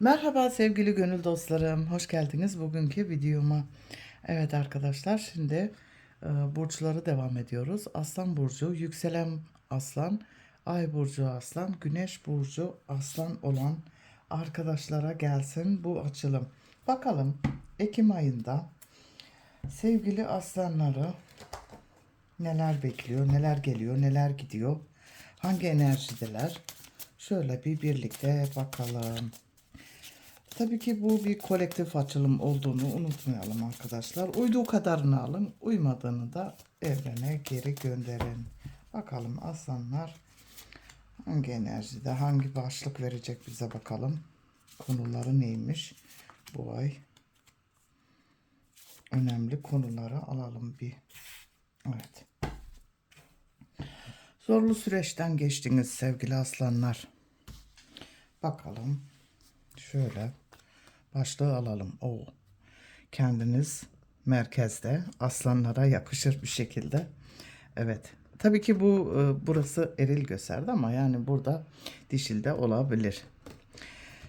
Merhaba sevgili gönül dostlarım. Hoş geldiniz bugünkü videoma. Evet arkadaşlar şimdi e, burçları devam ediyoruz. Aslan burcu, yükselen aslan, ay burcu aslan, güneş burcu aslan olan arkadaşlara gelsin bu açılım. Bakalım Ekim ayında sevgili aslanları neler bekliyor, neler geliyor, neler gidiyor, hangi enerjideler? Şöyle bir birlikte bakalım. Tabii ki bu bir kolektif açılım olduğunu unutmayalım arkadaşlar. Uyduğu kadarını alın, uymadığını da evrene geri gönderin. Bakalım aslanlar hangi enerjide, hangi başlık verecek bize bakalım. Konuları neymiş bu ay? Önemli konuları alalım bir. Evet. Zorlu süreçten geçtiniz sevgili aslanlar. Bakalım. Şöyle başlığı alalım. O kendiniz merkezde aslanlara yakışır bir şekilde. Evet. Tabii ki bu e, burası eril gösterdi ama yani burada dişil de olabilir.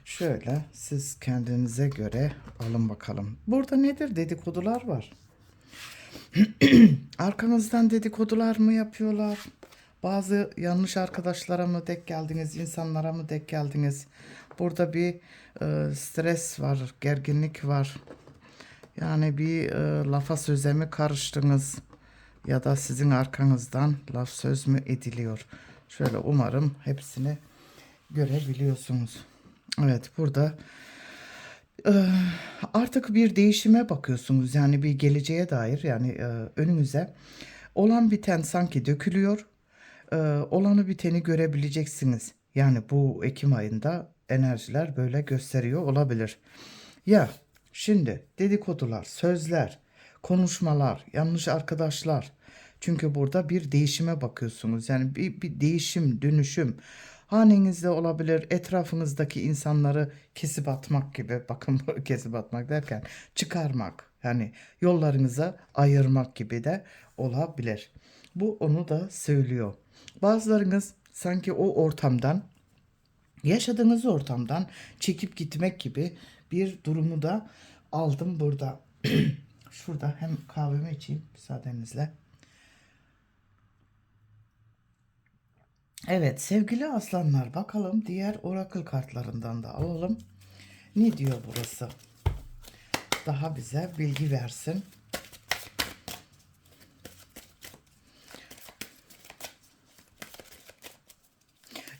Şöyle siz kendinize göre alın bakalım. Burada nedir? Dedikodular var. Arkanızdan dedikodular mı yapıyorlar? Bazı yanlış arkadaşlara mı denk geldiniz, insanlara mı denk geldiniz? Burada bir e, stres var, gerginlik var. Yani bir e, lafa söze mi karıştınız? Ya da sizin arkanızdan laf söz mü ediliyor? Şöyle umarım hepsini görebiliyorsunuz. Evet burada e, artık bir değişime bakıyorsunuz. Yani bir geleceğe dair yani e, önünüze olan biten sanki dökülüyor. E, olanı biteni görebileceksiniz. Yani bu Ekim ayında enerjiler böyle gösteriyor olabilir. Ya şimdi dedikodular, sözler, konuşmalar, yanlış arkadaşlar. Çünkü burada bir değişime bakıyorsunuz. Yani bir, bir değişim, dönüşüm. Hanenizde olabilir, etrafınızdaki insanları kesip atmak gibi. Bakın kesip atmak derken çıkarmak. Yani yollarınıza ayırmak gibi de olabilir. Bu onu da söylüyor. Bazılarınız sanki o ortamdan yaşadığınız ortamdan çekip gitmek gibi bir durumu da aldım burada. Şurada hem kahvemi içeyim müsaadenizle. Evet sevgili aslanlar bakalım diğer oracle kartlarından da alalım. Ne diyor burası? Daha bize bilgi versin.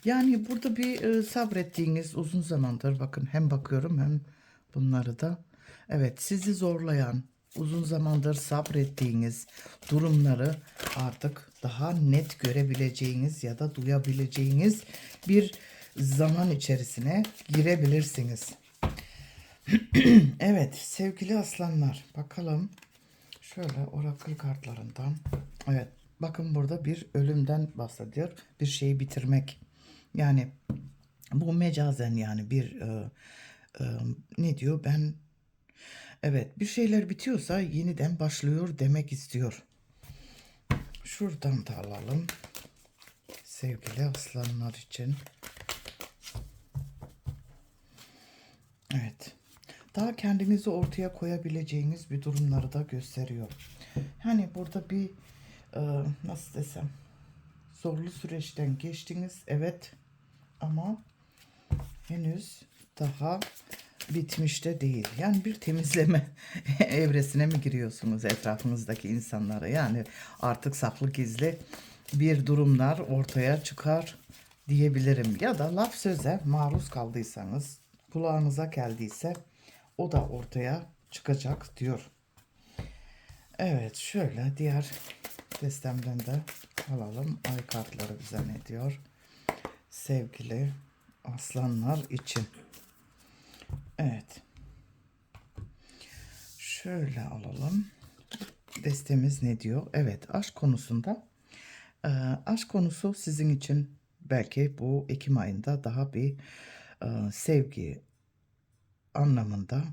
Yani burada bir e, sabrettiğiniz uzun zamandır bakın hem bakıyorum hem bunları da. Evet sizi zorlayan uzun zamandır sabrettiğiniz durumları artık daha net görebileceğiniz ya da duyabileceğiniz bir zaman içerisine girebilirsiniz. evet sevgili aslanlar bakalım. Şöyle orakıl kartlarından evet bakın burada bir ölümden bahsediyor. Bir şeyi bitirmek yani bu mecazen yani bir e, e, ne diyor ben evet bir şeyler bitiyorsa yeniden başlıyor demek istiyor. Şuradan da alalım sevgili aslanlar için. Evet. Daha kendinizi ortaya koyabileceğiniz bir durumları da gösteriyor. Yani burada bir e, nasıl desem zorlu süreçten geçtiniz. Evet ama henüz daha bitmiş de değil. Yani bir temizleme evresine mi giriyorsunuz etrafınızdaki insanlara? Yani artık saklı gizli bir durumlar ortaya çıkar diyebilirim. Ya da laf söze maruz kaldıysanız, kulağınıza geldiyse o da ortaya çıkacak diyor. Evet şöyle diğer destemden de alalım. Ay kartları bize ne diyor? Sevgili aslanlar için. Evet. Şöyle alalım. Destemiz ne diyor? Evet, aşk konusunda. E, aşk konusu sizin için belki bu Ekim ayında daha bir e, sevgi anlamında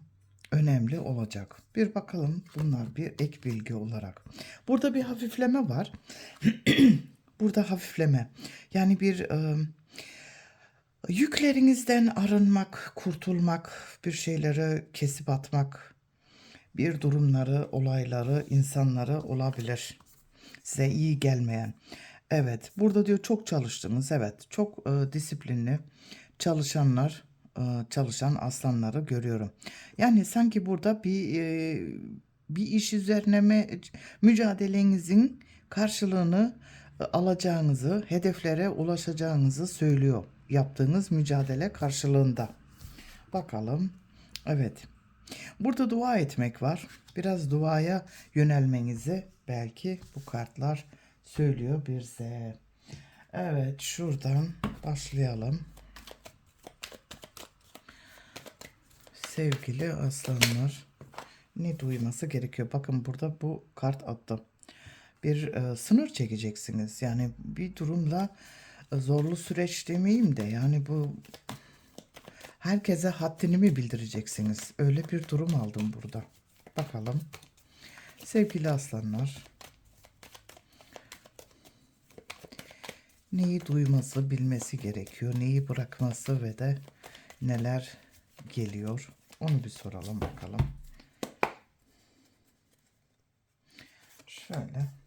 önemli olacak. Bir bakalım bunlar bir ek bilgi olarak. Burada bir hafifleme var. Burada hafifleme. Yani bir e, Yüklerinizden arınmak, kurtulmak, bir şeyleri kesip atmak, bir durumları, olayları, insanları olabilir. Size iyi gelmeyen. Evet, burada diyor çok çalıştınız. Evet, çok e, disiplinli çalışanlar, e, çalışan aslanları görüyorum. Yani sanki burada bir e, bir iş üzerine mi mücadelenizin karşılığını e, alacağınızı, hedeflere ulaşacağınızı söylüyor. Yaptığınız mücadele karşılığında. Bakalım. Evet. Burada dua etmek var. Biraz duaya yönelmenizi belki bu kartlar söylüyor bize. Evet, şuradan başlayalım. Sevgili aslanlar, ne duyması gerekiyor? Bakın burada bu kart attı. Bir e, sınır çekeceksiniz. Yani bir durumla zorlu süreç demeyeyim de yani bu herkese haddini mi bildireceksiniz? Öyle bir durum aldım burada. Bakalım. Sevgili aslanlar. Neyi duyması, bilmesi gerekiyor, neyi bırakması ve de neler geliyor. Onu bir soralım bakalım. Şöyle.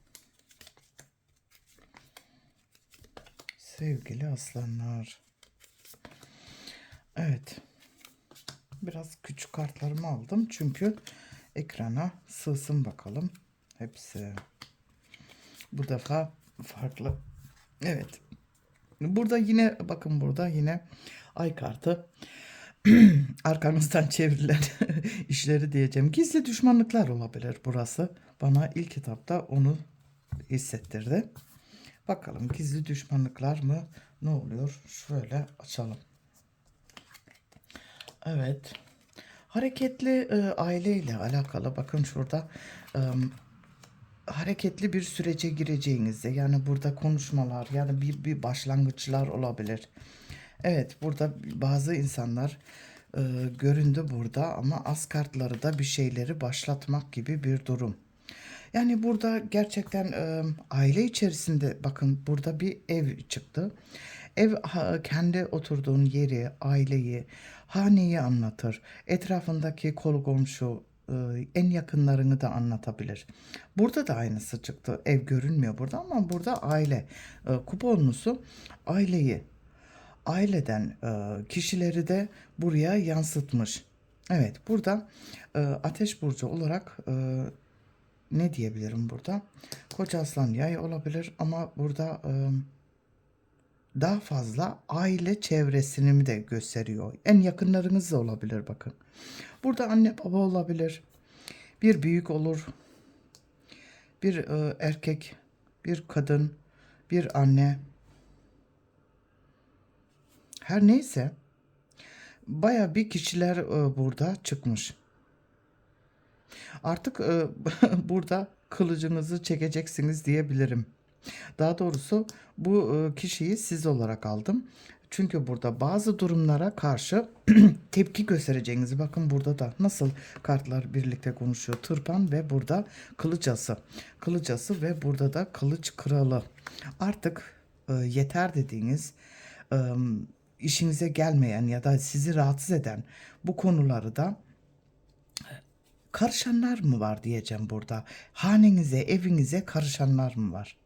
Sevgili aslanlar. Evet. Biraz küçük kartlarımı aldım çünkü ekrana sığsın bakalım. Hepsi. Bu defa farklı. Evet. Burada yine bakın burada yine ay kartı. Arkanızdan çevrilen işleri diyeceğim. Gizli düşmanlıklar olabilir burası. Bana ilk kitapta onu hissettirdi. Bakalım gizli düşmanlıklar mı? Ne oluyor? Şöyle açalım. Evet. Hareketli e, aileyle alakalı bakın şurada e, hareketli bir sürece gireceğinizde yani burada konuşmalar yani bir, bir başlangıçlar olabilir. Evet burada bazı insanlar e, göründü burada ama az kartları da bir şeyleri başlatmak gibi bir durum. Yani burada gerçekten e, aile içerisinde bakın burada bir ev çıktı. Ev kendi oturduğun yeri, aileyi, haneyi anlatır. Etrafındaki kol komşu, en yakınlarını da anlatabilir. Burada da aynısı çıktı. Ev görünmüyor burada ama burada aile. Kuponlusu aileyi, aileden kişileri de buraya yansıtmış. Evet burada ateş burcu olarak ne diyebilirim burada? Koç aslan yay olabilir ama burada e, daha fazla aile çevresini de gösteriyor. En yakınlarınız da olabilir bakın. Burada anne baba olabilir. Bir büyük olur. Bir e, erkek, bir kadın, bir anne. Her neyse baya bir kişiler e, burada çıkmış. Artık e, burada kılıcınızı çekeceksiniz diyebilirim. Daha doğrusu bu e, kişiyi siz olarak aldım. Çünkü burada bazı durumlara karşı tepki göstereceğinizi bakın burada da nasıl kartlar birlikte konuşuyor. Tırpan ve burada kılıcası. Kılıcası ve burada da kılıç kralı. Artık e, yeter dediğiniz e, işinize gelmeyen ya da sizi rahatsız eden bu konuları da karışanlar mı var diyeceğim burada. Hanenize, evinize karışanlar mı var?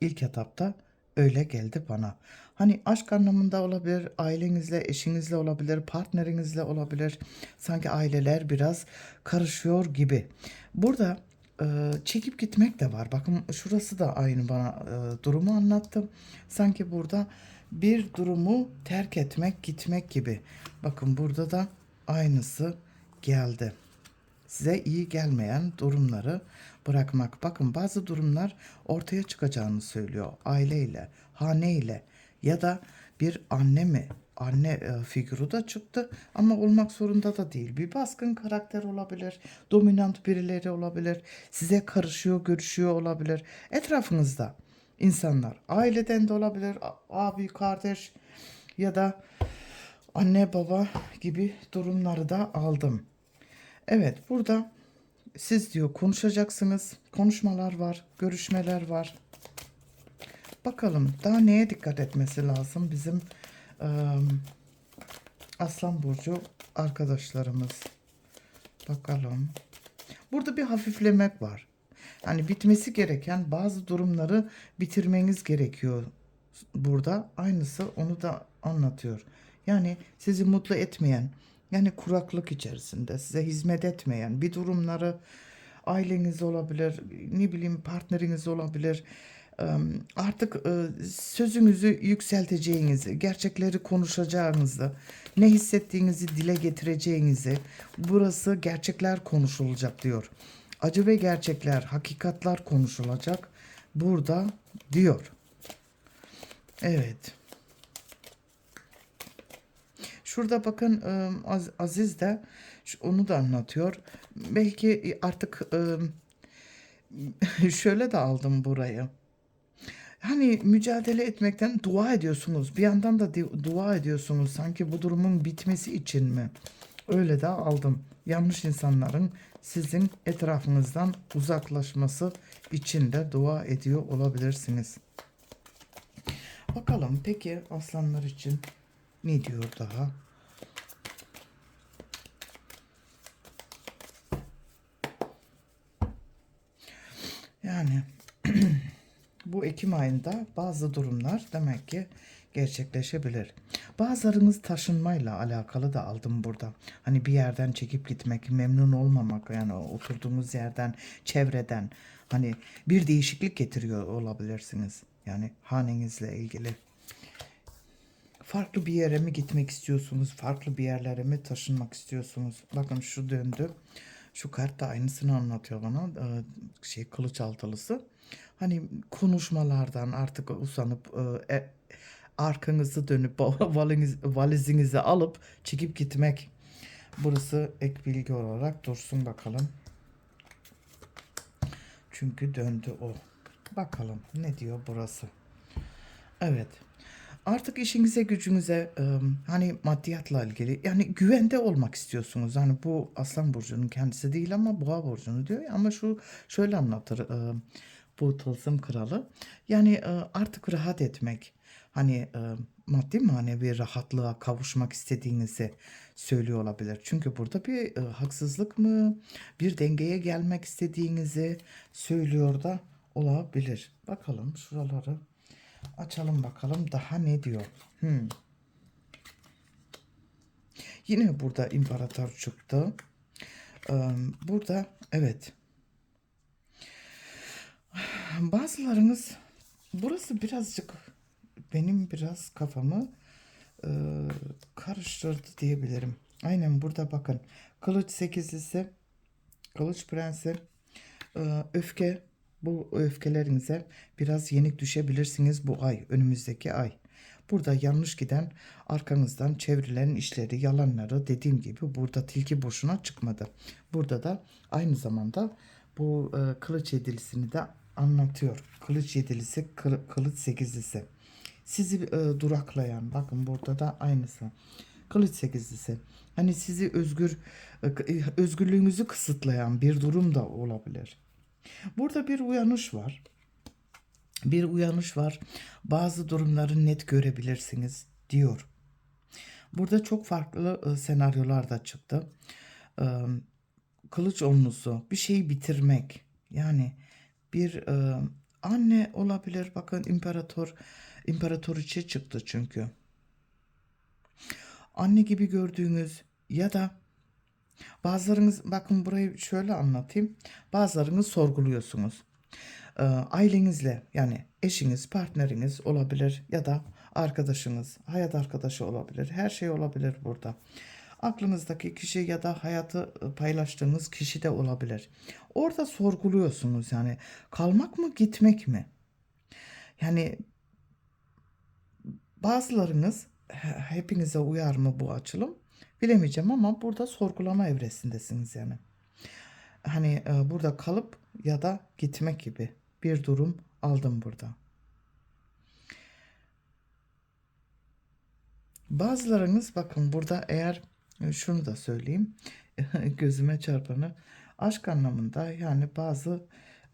İlk etapta öyle geldi bana. Hani aşk anlamında olabilir, ailenizle, eşinizle olabilir, partnerinizle olabilir. Sanki aileler biraz karışıyor gibi. Burada e, çekip gitmek de var. Bakın şurası da aynı bana e, durumu anlattı. Sanki burada bir durumu terk etmek, gitmek gibi. Bakın burada da aynısı geldi size iyi gelmeyen durumları bırakmak. Bakın bazı durumlar ortaya çıkacağını söylüyor. Aileyle, haneyle ya da bir anne mi? Anne e, figürü de çıktı ama olmak zorunda da değil. Bir baskın karakter olabilir, dominant birileri olabilir, size karışıyor, görüşüyor olabilir. Etrafınızda insanlar, aileden de olabilir, abi, kardeş ya da anne baba gibi durumları da aldım. Evet, burada siz diyor konuşacaksınız. Konuşmalar var, görüşmeler var. Bakalım daha neye dikkat etmesi lazım bizim Eee, Aslan Burcu arkadaşlarımız. Bakalım. Burada bir hafiflemek var. Yani bitmesi gereken bazı durumları bitirmeniz gerekiyor burada. Aynısı onu da anlatıyor. Yani sizi mutlu etmeyen, yani kuraklık içerisinde size hizmet etmeyen bir durumları aileniz olabilir, ne bileyim partneriniz olabilir. Artık sözünüzü yükselteceğinizi, gerçekleri konuşacağınızı, ne hissettiğinizi dile getireceğinizi, burası gerçekler konuşulacak diyor. Acı ve gerçekler, hakikatler konuşulacak burada diyor. Evet. Şurada bakın Az- Aziz de onu da anlatıyor. Belki artık e, şöyle de aldım burayı. Hani mücadele etmekten dua ediyorsunuz. Bir yandan da dua ediyorsunuz. Sanki bu durumun bitmesi için mi? Öyle de aldım. Yanlış insanların sizin etrafınızdan uzaklaşması için de dua ediyor olabilirsiniz. Bakalım peki aslanlar için ne diyor daha? Yani bu Ekim ayında bazı durumlar demek ki gerçekleşebilir. Bazılarınız taşınmayla alakalı da aldım burada. Hani bir yerden çekip gitmek, memnun olmamak yani oturduğunuz yerden, çevreden hani bir değişiklik getiriyor olabilirsiniz. Yani hanenizle ilgili. Farklı bir yere mi gitmek istiyorsunuz? Farklı bir yerlere mi taşınmak istiyorsunuz? Bakın şu döndü. Şu kart da aynısını anlatıyor bana. Ee, şey kılıç altılısı. Hani konuşmalardan artık usanıp e, e, arkanızı dönüp valiz, valizinizi alıp çekip gitmek. Burası ek bilgi olarak dursun bakalım. Çünkü döndü o. Bakalım ne diyor burası. Evet. Artık işinize gücünüze e, hani maddiyatla ilgili yani güvende olmak istiyorsunuz. Hani bu Aslan Burcu'nun kendisi değil ama Boğa Burcu'nu diyor. Ama şu şöyle anlatır e, bu Tılsım Kralı. Yani e, artık rahat etmek. Hani e, maddi manevi rahatlığa kavuşmak istediğinizi söylüyor olabilir. Çünkü burada bir haksızlık mı, bir dengeye gelmek istediğinizi söylüyor da olabilir. Bakalım şuraları Açalım bakalım daha ne diyor. Hmm. Yine burada imparator çıktı. Ee, burada evet. Bazılarınız burası birazcık benim biraz kafamı e, karıştırdı diyebilirim. Aynen burada bakın. Kılıç sekizlisi, kılıç prensi, e, öfke, bu öfkelerinize biraz yenik düşebilirsiniz bu ay, önümüzdeki ay. Burada yanlış giden arkanızdan çevrilen işleri, yalanları dediğim gibi burada tilki boşuna çıkmadı. Burada da aynı zamanda bu e, kılıç yedilisini de anlatıyor. Kılıç yedilisi, kılı- kılıç sekizlisi. Sizi e, duraklayan, bakın burada da aynısı. Kılıç sekizlisi. Hani sizi özgür, e, k- özgürlüğünüzü kısıtlayan bir durum da olabilir. Burada bir uyanış var. Bir uyanış var. Bazı durumları net görebilirsiniz diyor. Burada çok farklı e, senaryolar da çıktı. E, kılıç onlusu, bir şeyi bitirmek. Yani bir e, anne olabilir. Bakın imparator, imparatoriçe çıktı çünkü. Anne gibi gördüğünüz ya da Bazılarınız bakın burayı şöyle anlatayım. Bazılarınız sorguluyorsunuz. Ee, ailenizle yani eşiniz, partneriniz olabilir ya da arkadaşınız, hayat arkadaşı olabilir. Her şey olabilir burada. Aklınızdaki kişi ya da hayatı e, paylaştığınız kişi de olabilir. Orada sorguluyorsunuz yani kalmak mı gitmek mi? Yani bazılarınız he- hepinize uyar mı bu açılım? Bilemeyeceğim ama burada sorgulama evresindesiniz yani. Hani e, burada kalıp ya da gitmek gibi bir durum aldım burada. Bazılarınız bakın burada eğer e, şunu da söyleyeyim gözüme çarpanı aşk anlamında yani bazı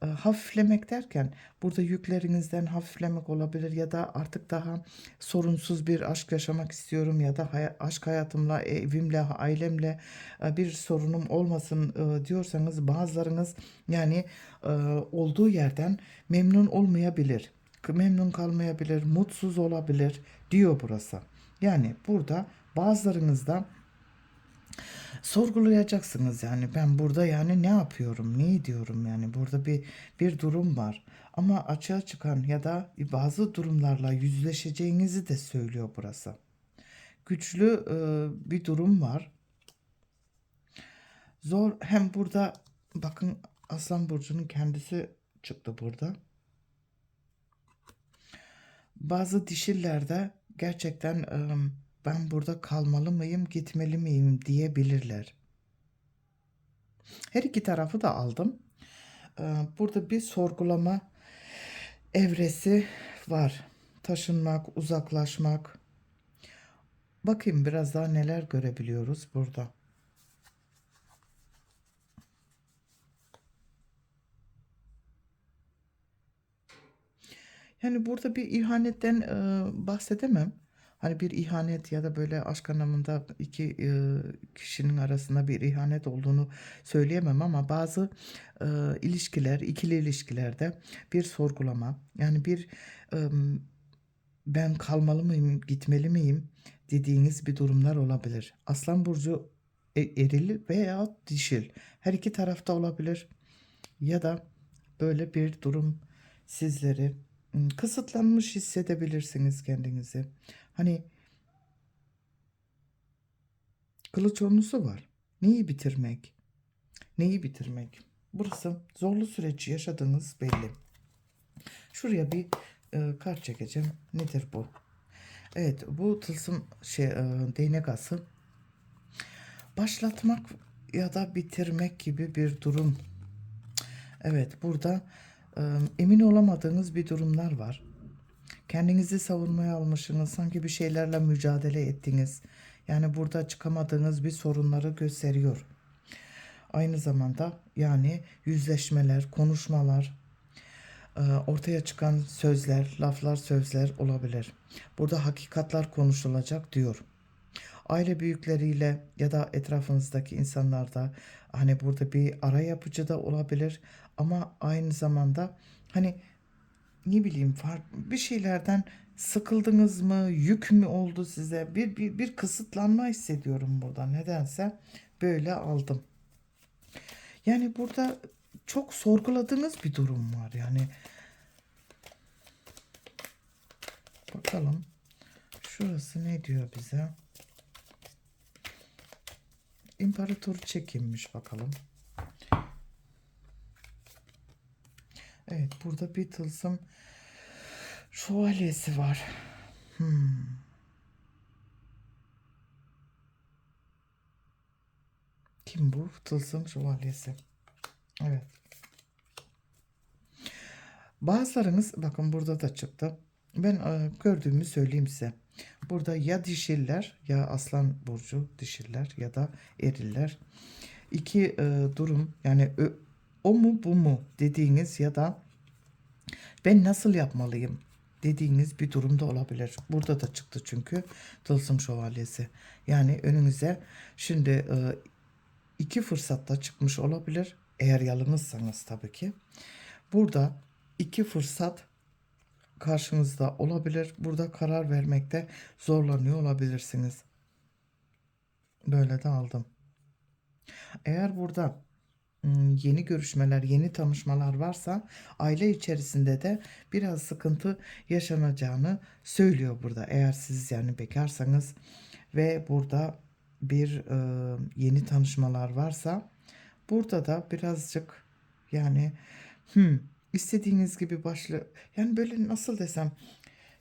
e, hafiflemek derken burada yüklerinizden hafiflemek olabilir ya da artık daha sorunsuz bir aşk yaşamak istiyorum ya da hay- aşk hayatımla, evimle, ailemle e, bir sorunum olmasın e, diyorsanız bazılarınız yani e, olduğu yerden memnun olmayabilir. Memnun kalmayabilir, mutsuz olabilir diyor burası. Yani burada bazılarınızda sorgulayacaksınız yani ben burada yani ne yapıyorum, ne ediyorum yani burada bir bir durum var. Ama açığa çıkan ya da bazı durumlarla yüzleşeceğinizi de söylüyor burası. Güçlü e, bir durum var. Zor hem burada bakın Aslan Burcu'nun kendisi çıktı burada. Bazı dişillerde gerçekten e, ben burada kalmalı mıyım, gitmeli miyim diyebilirler. Her iki tarafı da aldım. Ee, Burada bir sorgulama evresi var. Taşınmak, uzaklaşmak. Bakayım biraz daha neler görebiliyoruz burada. Yani burada bir ihanetten e, bahsedemem. Hani bir ihanet ya da böyle aşk anlamında iki e, kişinin arasında bir ihanet olduğunu söyleyemem ama bazı e, ilişkiler, ikili ilişkilerde bir sorgulama, yani bir e, ben kalmalı mıyım, gitmeli miyim dediğiniz bir durumlar olabilir. Aslan burcu e- eril veya dişil her iki tarafta olabilir ya da böyle bir durum sizleri kısıtlanmış hissedebilirsiniz kendinizi. Hani kılıç onlusu var. Neyi bitirmek? Neyi bitirmek? Burası zorlu süreç yaşadığınız belli. Şuraya bir e, kart çekeceğim. Nedir bu? Evet, bu tılsım şey e, değnek ası başlatmak ya da bitirmek gibi bir durum. Evet, burada e, emin olamadığınız bir durumlar var. Kendinizi savunmaya almışsınız, sanki bir şeylerle mücadele ettiniz. Yani burada çıkamadığınız bir sorunları gösteriyor. Aynı zamanda yani yüzleşmeler, konuşmalar, e, ortaya çıkan sözler, laflar, sözler olabilir. Burada hakikatler konuşulacak diyor. Aile büyükleriyle ya da etrafınızdaki insanlarda hani burada bir ara yapıcı da olabilir ama aynı zamanda hani ne bileyim farklı bir şeylerden sıkıldınız mı, yük mü oldu size? Bir, bir, bir kısıtlanma hissediyorum burada nedense böyle aldım. Yani burada çok sorguladığınız bir durum var yani. Bakalım şurası ne diyor bize? İmparatoru çekinmiş bakalım. Evet burada bir tılsım şövalyesi var. Hmm. Kim bu? Tılsım şövalyesi. Evet. Bazılarınız bakın burada da çıktı. Ben e, gördüğümü söyleyeyim size. Burada ya dişiller ya aslan burcu dişiller ya da eriller. İki e, durum yani o mu bu mu dediğiniz ya da ben nasıl yapmalıyım dediğiniz bir durumda olabilir. Burada da çıktı çünkü tılsım şövalyesi. Yani önünüze şimdi e, iki fırsatta çıkmış olabilir. Eğer yalnızsanız tabii ki. Burada iki fırsat karşınızda olabilir. Burada karar vermekte zorlanıyor olabilirsiniz. Böyle de aldım. Eğer burada yeni görüşmeler, yeni tanışmalar varsa aile içerisinde de biraz sıkıntı yaşanacağını söylüyor burada. Eğer siz yani bekarsanız ve burada bir e, yeni tanışmalar varsa burada da birazcık yani hmm, istediğiniz gibi başlı yani böyle nasıl desem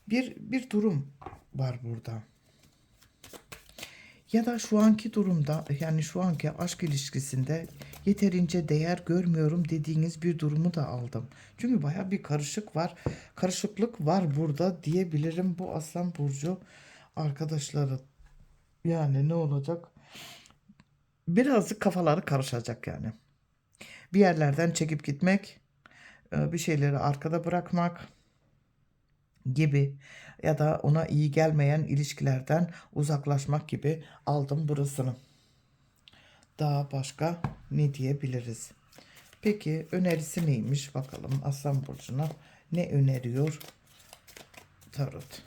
bir bir durum var burada. Ya da şu anki durumda yani şu anki aşk ilişkisinde yeterince değer görmüyorum dediğiniz bir durumu da aldım. Çünkü baya bir karışık var. Karışıklık var burada diyebilirim bu Aslan Burcu arkadaşları. Yani ne olacak? Birazcık kafaları karışacak yani. Bir yerlerden çekip gitmek e, bir şeyleri arkada bırakmak gibi ya da ona iyi gelmeyen ilişkilerden uzaklaşmak gibi aldım burasını. Daha başka ne diyebiliriz? Peki önerisi neymiş bakalım Aslan Burcu'na ne öneriyor Tarot?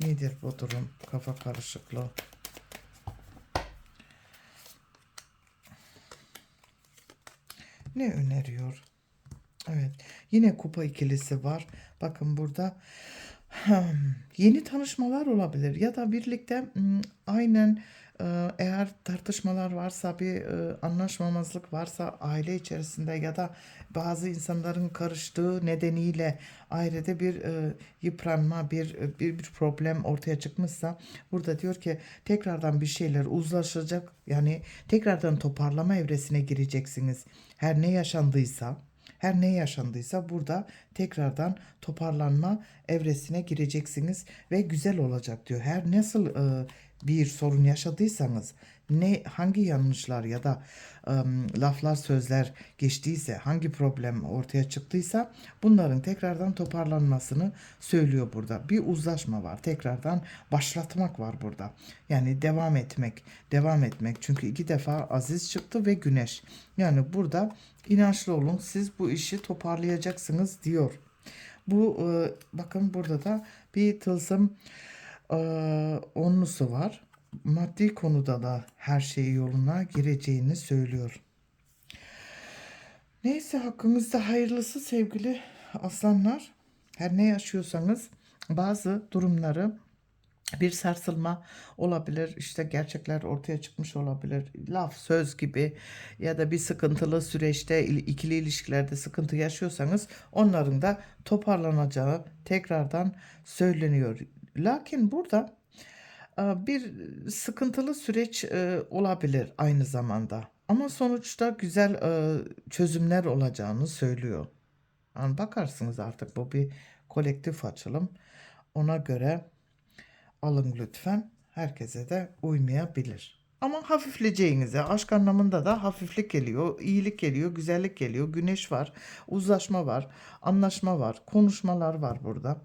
Nedir bu durum? Kafa karışıklığı. Ne öneriyor? Evet. Yine kupa ikilisi var. Bakın burada hmm, yeni tanışmalar olabilir ya da birlikte hmm, aynen eğer tartışmalar varsa bir e, anlaşmamazlık varsa aile içerisinde ya da bazı insanların karıştığı nedeniyle ailede bir e, yıpranma bir, bir bir problem ortaya çıkmışsa burada diyor ki tekrardan bir şeyler uzlaşacak yani tekrardan toparlama evresine gireceksiniz her ne yaşandıysa her ne yaşandıysa burada tekrardan toparlanma evresine gireceksiniz ve güzel olacak diyor. Her nasıl e, bir sorun yaşadıysanız ne hangi yanlışlar ya da e, laflar sözler geçtiyse hangi problem ortaya çıktıysa bunların tekrardan toparlanmasını söylüyor burada. Bir uzlaşma var. Tekrardan başlatmak var burada. Yani devam etmek, devam etmek. Çünkü iki defa aziz çıktı ve güneş. Yani burada inançlı olun siz bu işi toparlayacaksınız diyor. Bu e, bakın burada da bir tılsım e, onlusu var. Maddi konuda da her şey yoluna gireceğini söylüyor. Neyse hakkınızda hayırlısı sevgili aslanlar. Her ne yaşıyorsanız bazı durumları bir sarsılma olabilir. işte gerçekler ortaya çıkmış olabilir. Laf, söz gibi ya da bir sıkıntılı süreçte il- ikili ilişkilerde sıkıntı yaşıyorsanız onların da toparlanacağı tekrardan söyleniyor. Lakin burada e, bir sıkıntılı süreç e, olabilir aynı zamanda. Ama sonuçta güzel e, çözümler olacağını söylüyor. Yani bakarsınız artık bu bir kolektif açılım. Ona göre alın lütfen. Herkese de uymayabilir. Ama hafifleyeceğinize, aşk anlamında da hafiflik geliyor, iyilik geliyor, güzellik geliyor, güneş var, uzlaşma var, anlaşma var, konuşmalar var burada.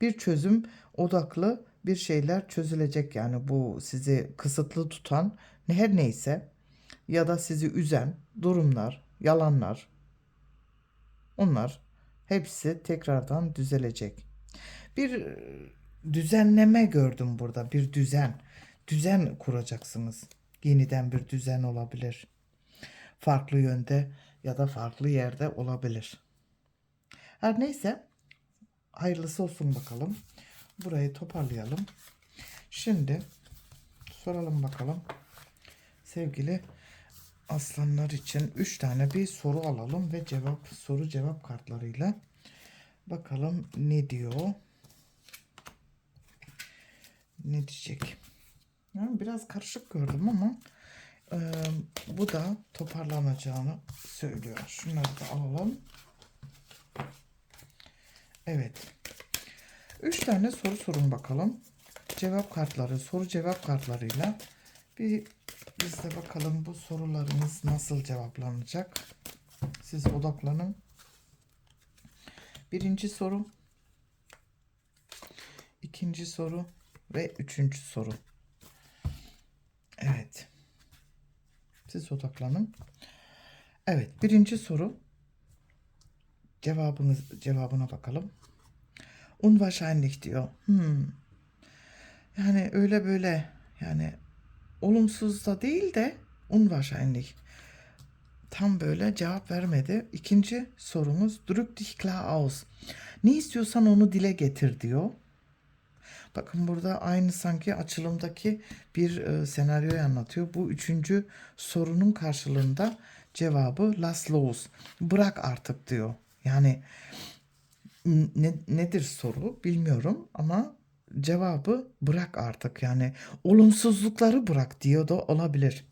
Bir çözüm odaklı bir şeyler çözülecek yani bu sizi kısıtlı tutan her neyse ya da sizi üzen durumlar, yalanlar onlar hepsi tekrardan düzelecek. Bir düzenleme gördüm burada. Bir düzen. Düzen kuracaksınız. Yeniden bir düzen olabilir. Farklı yönde ya da farklı yerde olabilir. Her neyse hayırlısı olsun bakalım. Burayı toparlayalım. Şimdi soralım bakalım. Sevgili aslanlar için 3 tane bir soru alalım ve cevap soru cevap kartlarıyla bakalım ne diyor ne diyecek biraz karışık gördüm ama e, bu da toparlanacağını söylüyor şunları da alalım evet 3 tane soru sorun bakalım cevap kartları soru cevap kartlarıyla bir biz de bakalım bu sorularınız nasıl cevaplanacak. Siz odaklanın. Birinci soru. ikinci soru ve üçüncü soru. Evet. Siz odaklanın. Evet, birinci soru. Cevabınız cevabına bakalım. Unwahrscheinlich diyor. Hmm. Yani öyle böyle yani olumsuz da değil de unwahrscheinlich. Tam böyle cevap vermedi. İkinci sorumuz drück dich klar aus. Ne istiyorsan onu dile getir diyor. Bakın burada aynı sanki açılımdaki bir e, senaryoyu anlatıyor. Bu üçüncü sorunun karşılığında cevabı las los. Bırak artık diyor. Yani ne, nedir soru bilmiyorum ama cevabı bırak artık yani olumsuzlukları bırak diyor da olabilir.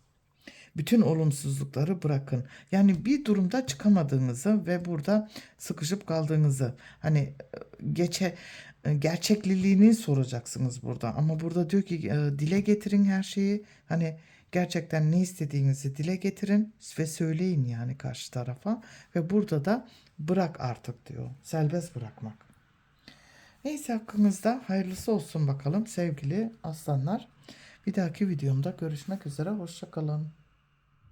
Bütün olumsuzlukları bırakın. Yani bir durumda çıkamadığınızı ve burada sıkışıp kaldığınızı hani geçe gerçekliliğini soracaksınız burada. Ama burada diyor ki dile getirin her şeyi. Hani Gerçekten ne istediğinizi dile getirin ve söyleyin yani karşı tarafa. Ve burada da bırak artık diyor. Serbest bırakmak. Neyse hakkınızda hayırlısı olsun bakalım sevgili aslanlar. Bir dahaki videomda görüşmek üzere. Hoşçakalın.